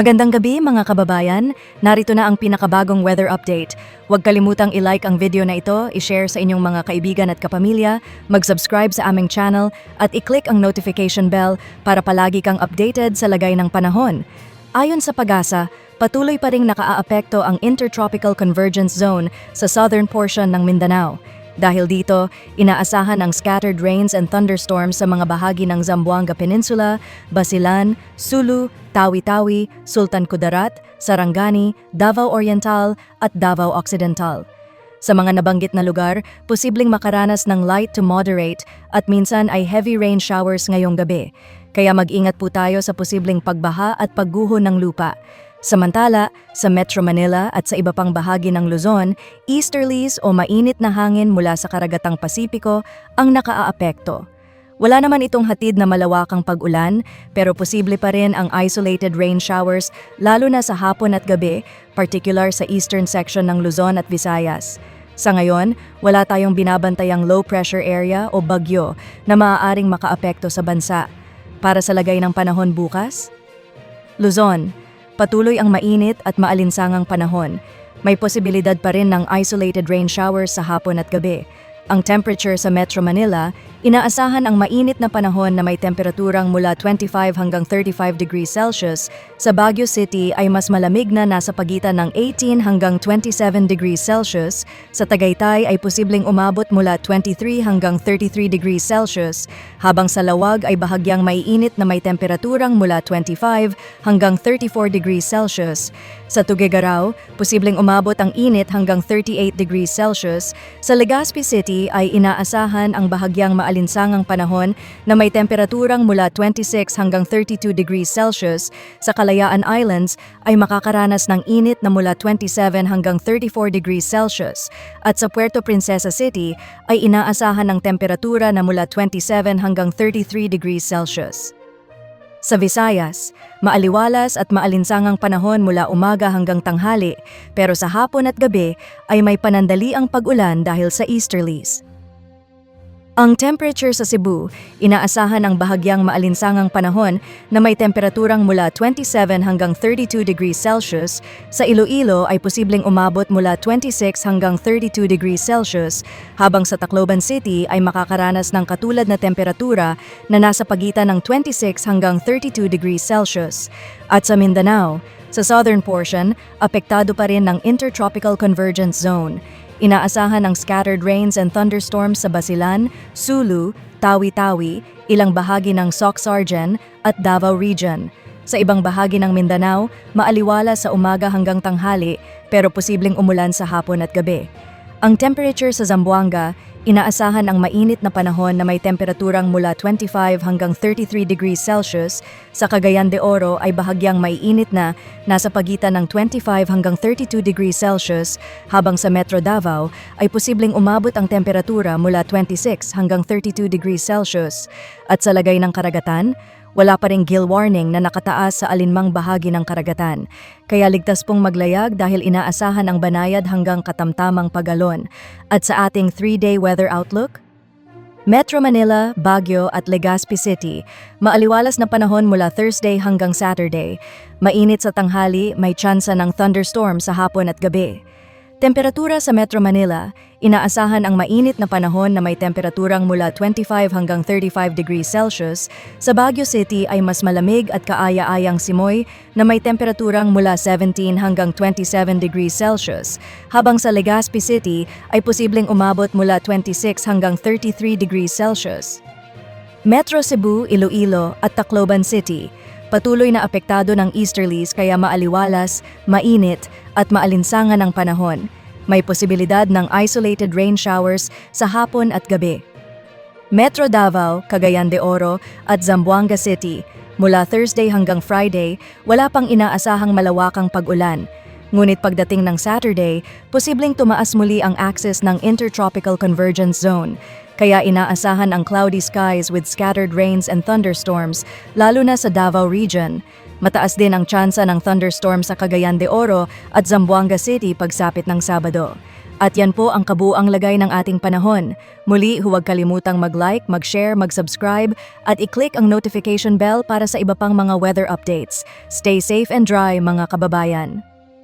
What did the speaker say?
Magandang gabi mga kababayan, narito na ang pinakabagong weather update. Huwag kalimutang i-like ang video na ito, i-share sa inyong mga kaibigan at kapamilya, mag-subscribe sa aming channel at i-click ang notification bell para palagi kang updated sa lagay ng panahon. Ayon sa pag-asa, patuloy pa ring nakaaapekto ang Intertropical Convergence Zone sa southern portion ng Mindanao. Dahil dito, inaasahan ang scattered rains and thunderstorms sa mga bahagi ng Zamboanga Peninsula, Basilan, Sulu, Tawi-Tawi, Sultan Kudarat, Sarangani, Davao Oriental at Davao Occidental. Sa mga nabanggit na lugar, posibleng makaranas ng light to moderate at minsan ay heavy rain showers ngayong gabi. Kaya mag-ingat po tayo sa posibleng pagbaha at pagguho ng lupa. Samantala, sa Metro Manila at sa iba pang bahagi ng Luzon, easterlies o mainit na hangin mula sa karagatang Pasipiko ang nakaaapekto. Wala naman itong hatid na malawakang pag-ulan, pero posible pa rin ang isolated rain showers lalo na sa hapon at gabi, particular sa eastern section ng Luzon at Visayas. Sa ngayon, wala tayong binabantayang low pressure area o bagyo na maaaring makaapekto sa bansa. Para sa lagay ng panahon bukas, Luzon, patuloy ang mainit at maalinsangang panahon. May posibilidad pa rin ng isolated rain showers sa hapon at gabi. Ang temperature sa Metro Manila, inaasahan ang mainit na panahon na may temperaturang mula 25 hanggang 35 degrees Celsius. Sa Baguio City ay mas malamig na nasa pagitan ng 18 hanggang 27 degrees Celsius. Sa Tagaytay ay posibleng umabot mula 23 hanggang 33 degrees Celsius, habang sa Lawag ay bahagyang maiinit na may temperaturang mula 25 hanggang 34 degrees Celsius. Sa Tuguegarao, posibleng umabot ang init hanggang 38 degrees Celsius. Sa Legazpi City ay inaasahan ang bahagyang maalinsangang panahon na may temperaturang mula 26 hanggang 32 degrees Celsius. Sa Kalayaan Islands ay makakaranas ng init na mula 27 hanggang 34 degrees Celsius. At sa Puerto Princesa City ay inaasahan ng temperatura na mula 27 hanggang 33 degrees Celsius. Sa Visayas, maaliwalas at maalinsangang panahon mula umaga hanggang tanghali, pero sa hapon at gabi ay may panandali ang pag-ulan dahil sa easterlies. Ang temperature sa Cebu, inaasahan ang bahagyang maalinsangang panahon na may temperaturang mula 27 hanggang 32 degrees Celsius. Sa Iloilo ay posibleng umabot mula 26 hanggang 32 degrees Celsius, habang sa Tacloban City ay makakaranas ng katulad na temperatura na nasa pagitan ng 26 hanggang 32 degrees Celsius. At sa Mindanao, sa southern portion, apektado pa rin ng Intertropical Convergence Zone. Inaasahan ang scattered rains and thunderstorms sa Basilan, Sulu, Tawi-Tawi, ilang bahagi ng Soc-Sargen at Davao Region. Sa ibang bahagi ng Mindanao, maaliwala sa umaga hanggang tanghali pero posibleng umulan sa hapon at gabi. Ang temperature sa Zamboanga, inaasahan ang mainit na panahon na may temperaturang mula 25 hanggang 33 degrees Celsius. Sa Cagayan de Oro ay bahagyang maiinit na, nasa pagitan ng 25 hanggang 32 degrees Celsius, habang sa Metro Davao ay posibleng umabot ang temperatura mula 26 hanggang 32 degrees Celsius. At sa lagay ng karagatan, wala pa ring gill warning na nakataas sa alinmang bahagi ng karagatan, kaya ligtas pong maglayag dahil inaasahan ang banayad hanggang katamtamang pagalon. At sa ating 3-day weather outlook, Metro Manila, Baguio at Legazpi City, maaliwalas na panahon mula Thursday hanggang Saturday. Mainit sa tanghali, may tsansa ng thunderstorm sa hapon at gabi. Temperatura sa Metro Manila, inaasahan ang mainit na panahon na may temperaturang mula 25 hanggang 35 degrees Celsius. Sa Baguio City ay mas malamig at kaaya-ayang simoy na may temperaturang mula 17 hanggang 27 degrees Celsius. Habang sa Legazpi City ay posibleng umabot mula 26 hanggang 33 degrees Celsius. Metro Cebu, Iloilo at Tacloban City Patuloy na apektado ng easterlies kaya maaliwalas, mainit at maalinsangan ang panahon. May posibilidad ng isolated rain showers sa hapon at gabi. Metro Davao, Cagayan de Oro at Zamboanga City, mula Thursday hanggang Friday, wala pang inaasahang malawakang pag-ulan. Ngunit pagdating ng Saturday, posibleng tumaas muli ang axis ng Intertropical Convergence Zone, kaya inaasahan ang cloudy skies with scattered rains and thunderstorms, lalo na sa Davao Region. Mataas din ang tsansa ng thunderstorm sa Cagayan de Oro at Zamboanga City pagsapit ng Sabado. At yan po ang kabuang lagay ng ating panahon. Muli, huwag kalimutang mag-like, mag-share, mag-subscribe at i-click ang notification bell para sa iba pang mga weather updates. Stay safe and dry mga kababayan.